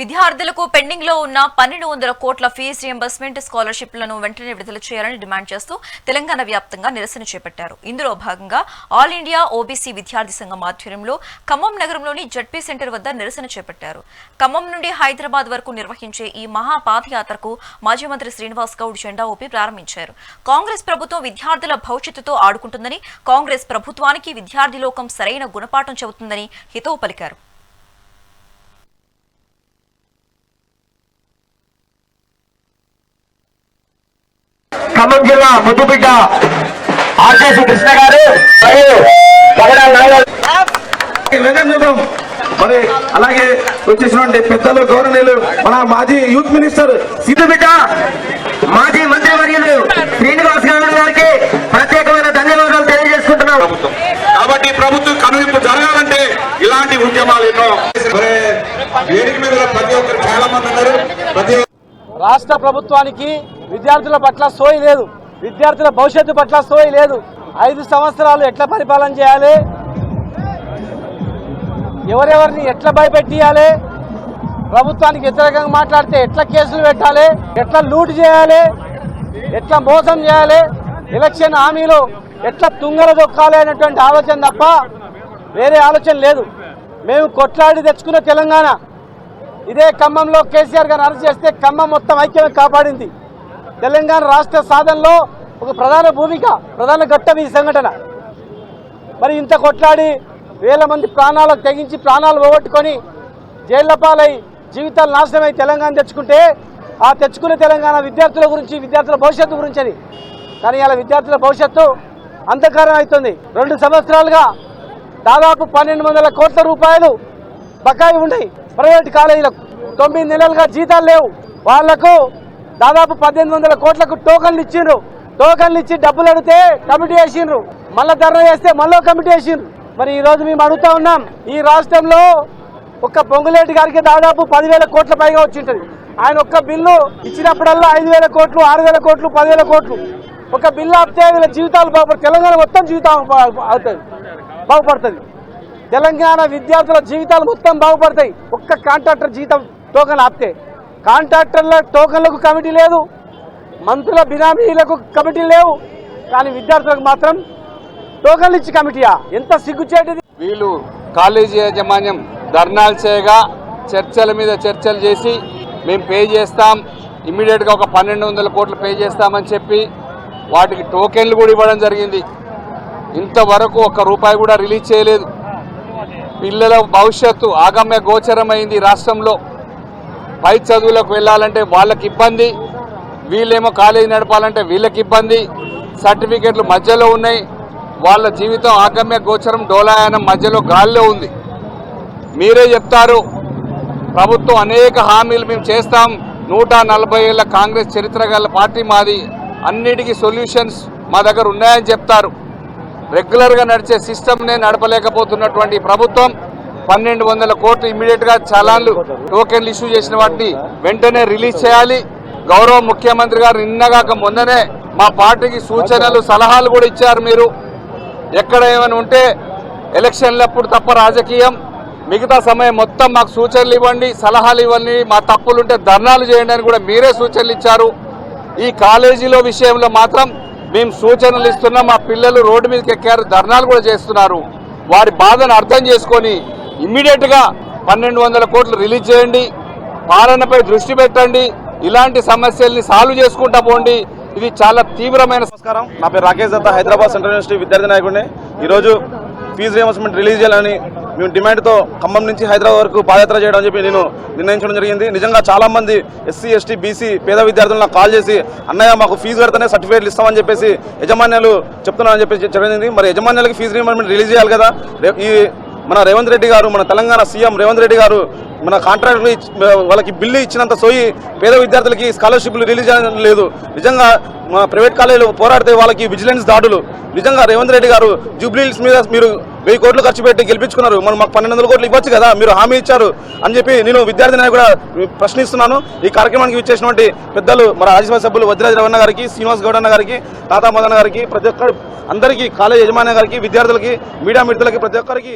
విద్యార్థులకు పెండింగ్లో ఉన్న పన్నెండు వందల కోట్ల ఫీజు రియంబర్స్మెంట్ స్కాలర్షిప్లను వెంటనే విడుదల చేయాలని డిమాండ్ చేస్తూ తెలంగాణ వ్యాప్తంగా నిరసన చేపట్టారు. ఇందులో భాగంగా ఆల్ ఇండియా ఓబీసీ విద్యార్థి సంఘం ఆధ్వర్యంలో ఖమ్మం నగరంలోని జడ్పీ సెంటర్ వద్ద నిరసన చేపట్టారు. ఖమ్మం నుండి హైదరాబాద్ వరకు నిర్వహించే ఈ మహా పాదయాత్రకు మాజీ మంత్రి శ్రీనివాస్ గౌడ్ జెండా ఊపి ప్రారంభించారు. కాంగ్రెస్ ప్రభుత్వం విద్యార్థుల భవిష్యత్తుతో ఆడుకుంటుందని కాంగ్రెస్ ప్రభుత్వానికి విద్యార్థి లోకం సరైన గుణపాఠం చెబుతుందని హితవు పలికారు. ఖమ్మం జిల్లా ముద్దుబిడ్డ ఆర్కేసి కృష్ణ గారు మరియు మరి అలాగే వచ్చేసినటువంటి పెద్దలు గౌరవనీయులు మన మాజీ యూత్ మినిస్టర్ సిద్దుబిడ్డ మాజీ మంత్రి వర్యులు శ్రీనివాస్ గౌడ్ గారికి ప్రత్యేకమైన ధన్యవాదాలు తెలియజేసుకుంటున్నాం. ప్రభుత్వం కాబట్టి ప్రభుత్వం కనువింపు జరగాలంటే ఇలాంటి ఉద్యమాలు ఎన్నో. వేదిక మీద ప్రతి ఒక్కరు చాలా మంది ఉన్నారు. ప్రతి రాష్ట్ర ప్రభుత్వానికి విద్యార్థుల పట్ల సోయి లేదు. విద్యార్థుల భవిష్యత్తు పట్ల సోయి లేదు. ఐదు సంవత్సరాలు ఎట్లా పరిపాలన చేయాలి? ఎవరెవరిని ఎట్లా భయపెట్టియాలి? ప్రభుత్వానికి వ్యతిరేకంగా మాట్లాడితే ఎట్లా కేసులు పెట్టాలి? ఎట్లా లూట్ చేయాలి? ఎట్లా మోసం చేయాలి? ఎలక్షన్ హామీలు ఎట్లా తుంగల దొక్కాలి అనేటువంటి ఆలోచన తప్ప వేరే ఆలోచన లేదు. మేము కొట్లాడి తెచ్చుకున్న తెలంగాణ. ఇదే ఖమ్మంలో కేసీఆర్ గారు అరెస్ట్ చేస్తే ఖమ్మం మొత్తం ఐక్యమే కాపాడింది. తెలంగాణ రాష్ట్ర సాధనలో ఒక ప్రధాన భూమిక ప్రధాన ఘట్టం ఈ సంఘటన. మరి ఇంత కొట్లాడి వేల మంది ప్రాణాలకు తెగించి ప్రాణాలు పోగొట్టుకొని జైళ్ళ పాలై జీవితాలు నాశనమై తెలంగాణ తెచ్చుకుంటే ఆ తెచ్చుకున్న తెలంగాణ విద్యార్థుల గురించి విద్యార్థుల భవిష్యత్తు గురించి అని. కానీ ఇలా విద్యార్థుల భవిష్యత్తు అంధకారం అవుతుంది. రెండు సంవత్సరాలుగా దాదాపు పన్నెండు వందల కోట్ల రూపాయలు బకాయి ఉన్నాయి ప్రైవేట్ కాలేజీలకు. తొమ్మిది నెలలుగా జీతాలు లేవు. వాళ్ళకు దాదాపు పద్దెనిమిది వందల కోట్లకు టోకన్లు ఇచ్చిండ్రు. టోకన్లు ఇచ్చి డబ్బులు అడిగితే కమిటీ వేసిండ్రు. మళ్ళా ధర్నా చేస్తే మళ్ళీ కమిటీ వేసిండ్రు. మరి ఈ రోజు మేము అడుగుతా ఉన్నాం ఈ రాష్ట్రంలో ఒక్క పొంగులేటి గారికి దాదాపు పదివేల కోట్ల పైగా వచ్చింటది. ఆయన ఒక్క బిల్లు ఇచ్చినప్పుడల్లా ఐదు వేల కోట్లు ఆరు వేల కోట్లు పదివేల కోట్లు. ఒక బిల్లు ఆపితే వీళ్ళ జీవితాలు బాగుపడు తెలంగాణ మొత్తం జీవితం అవుతుంది బాగుపడుతుంది. తెలంగాణ విద్యార్థుల జీవితాలు మొత్తం బాగుపడతాయి. ఒక్క కాంట్రాక్టర్ జీతం టోకన్ ఆపితే. కాంట్రాక్టర్ల టోకన్లకు కమిటీ లేదు మంత్రుల బినామీలకు కమిటీ లేవు కానీ విద్యార్థులకు మాత్రం టోకన్లు ఇచ్చి కమిటీయా? ఎంత సిగ్గుచేటిది? వీళ్ళు కాలేజీ యాజమాన్యం ధర్నాలు చేయగా చర్చల మీద చర్చలు చేసి మేము పే చేస్తాం ఇమ్మీడియట్గా ఒక పన్నెండు వందల కోట్లు పే చేస్తామని చెప్పి వాటికి టోకెన్లు కూడా ఇవ్వడం జరిగింది. ఇంతవరకు ఒక్క రూపాయి కూడా రిలీజ్ చేయలేదు. పిల్లల భవిష్యత్తు ఆగమ్య గోచరమైంది రాష్ట్రంలో. పై చదువులకు వెళ్ళాలంటే వాళ్ళకి ఇబ్బంది. వీళ్ళేమో కాలేజీ నడపాలంటే వీళ్ళకి ఇబ్బంది. సర్టిఫికెట్లు మధ్యలో ఉన్నాయి. వాళ్ళ జీవితం ఆగమ్య గోచరం డోలాయనం మధ్యలో గాల్లో ఉంది. మీరే చెప్తారు ప్రభుత్వం అనేక హామీలు మేము చేస్తాం. నూట నలభై ఏళ్ళ కాంగ్రెస్ చరిత్ర గల పార్టీ మాది. అన్నిటికీ సొల్యూషన్స్ మా దగ్గర ఉన్నాయని చెప్తారు. రెగ్యులర్గా నడిచే సిస్టమ్నే నడపలేకపోతున్నటువంటి ప్రభుత్వం. పన్నెండు వందల కోట్లు ఇమ్మీడియట్గా చలాన్లు టోకెన్లు ఇష్యూ చేసిన వాటిని వెంటనే రిలీజ్ చేయాలి. గౌరవ ముఖ్యమంత్రి గారు నిన్నగాక మొన్ననే మా పార్టీకి సూచనలు సలహాలు కూడా ఇచ్చారు మీరు. ఎక్కడ ఏమైనా ఉంటే ఎలక్షన్లప్పుడు తప్ప రాజకీయం. మిగతా సమయం మొత్తం మాకు సూచనలు ఇవ్వండి సలహాలు ఇవ్వండి. మా తప్పులుంటే ధర్నాలు చేయండి అని కూడా మీరే సూచనలు ఇచ్చారు. ఈ కాలేజీలో విషయంలో మాత్రం మేము సూచనలు ఇస్తున్నాం. మా పిల్లలు రోడ్డు మీదకి ఎక్కారు ధర్నాలు కూడా చేస్తున్నారు. వారి బాధను అర్థం చేసుకొని ఇమ్మీడియట్గా పన్నెండు వందల కోట్లు రిలీజ్ చేయండి. పాలనపై దృష్టి పెట్టండి. ఇలాంటి సమస్యల్ని సాల్వ్ చేసుకుంటా పోండి. ఇది చాలా తీవ్రమైన నమస్కారం. నా పేరు రాకేష్ దత్త హైదరాబాద్ సెంట్రల్ యూనివర్సిటీ విద్యార్థి నాయకుడిని. ఈరోజు ఫీజు రియంబర్స్మెంట్ రిలీజ్ చేయాలని మేము డిమాండ్తో ఖమ్మం నుంచి హైదరాబాద్ వరకు పాదయాత్ర చేయడం అని చెప్పి నేను నిర్ణయించడం జరిగింది. నిజంగా చాలా మంది ఎస్సీ ఎస్టీ బీసీ పేద విద్యార్థులు నాకు కాల్ చేసి అన్నయ్య మాకు ఫీజు పెడితేనే సర్టిఫికేట్లు ఇస్తామని చెప్పేసి యజమాన్యాలు చెప్తున్నారని చెప్పేసి చెప్పడం జరిగింది. మరి యజమాన్యాలకి ఫీజు రియంబర్స్మెంట్ రిలీజ్ చేయాలి కదా. ఈ మన రేవంత్ రెడ్డి గారు మన తెలంగాణ సీఎం రేవంత్ రెడ్డి గారు మన కాంట్రాక్ట్ వాళ్ళకి బిల్లు ఇచ్చినంత సోయి పేద విద్యార్థులకి స్కాలర్షిప్లు రిలీజ్ చేయడం లేదు. నిజంగా మా ప్రైవేట్ కాలేజీలు పోరాడితే వాళ్ళకి విజిలెన్స్ దాడులు. నిజంగా రేవంత్ రెడ్డి గారు జూబ్లీస్ మీద మీరు వెయ్యి కోట్లు ఖర్చు పెట్టి గెలిపించుకున్నారు. మనం మాకు పన్నెండు వందల కోట్లు ఇవ్వచ్చు కదా మీరు హామీ ఇచ్చారు అని చెప్పి నేను విద్యార్థిని కూడా ప్రశ్నిస్తున్నాను. ఈ కార్యక్రమానికి ఇచ్చేసినటువంటి పెద్దలు మన రాజ్యసభ సభ్యులు వజ్రాజ్ రవణ గారికి శ్రీనివాస్ గౌడ్ అన్న గారికి తాతా మదన్ గారికి ప్రతి ఒక్కరు అందరికీ కాలేజ్ యజమాని గారికి విద్యార్థులకి మీడియా మిత్రులకి ప్రతి ఒక్కరికి